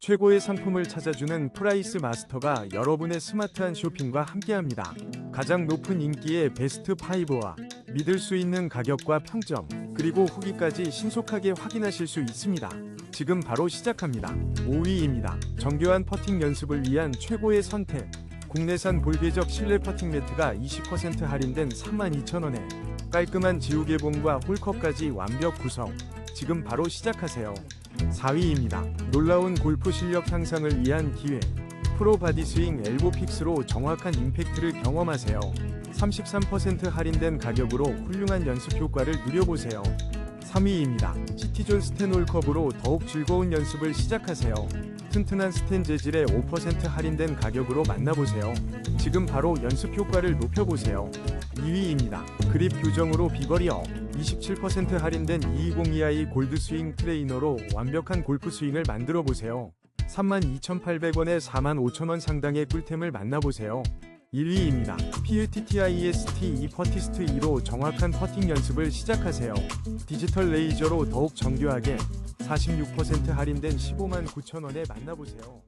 최고의 상품을 찾아주는 프라이스 마스터가 여러분의 스마트한 쇼핑과 함께합니다. 가장 높은 인기의 베스트 5와 믿을 수 있는 가격과 평점, 그리고 후기까지 신속하게 확인하실 수 있습니다. 지금 바로 시작합니다. 5위입니다. 정교한 퍼팅 연습을 위한 최고의 선택. 국내산 볼궤적 실내 퍼팅 매트가 20% 할인된 32,000원에 깔끔한 지우개봉과 홀컵까지 완벽 구성. 지금 바로 시작하세요. 4위입니다. 놀라운 골프 실력 향상을 위한 기회. 프로 바디 스윙 엘보 픽스로 정확한 임팩트를 경험하세요. 33% 할인된 가격으로 훌륭한 연습 효과를 누려보세요. 3위입니다. 시티존 스텐홀컵으로 더욱 즐거운 연습을 시작하세요. 튼튼한 스텐 재질의 5% 할인된 가격으로 만나보세요. 지금 바로 연습 효과를 높여보세요. 2위입니다. 그립 교정으로 비거리업 27% 할인된 220ei 골드 스윙 트레이너로 완벽한 골프 스윙을 만들어 보세요. 32,800원에 45,000원 상당의 꿀템을 만나보세요. 1위입니다. PUTTIST E 퍼티스트 2로 정확한 퍼팅 연습을 시작하세요. 디지털 레이저로 더욱 정교하게 46% 할인된 15만 9천원에 만나보세요.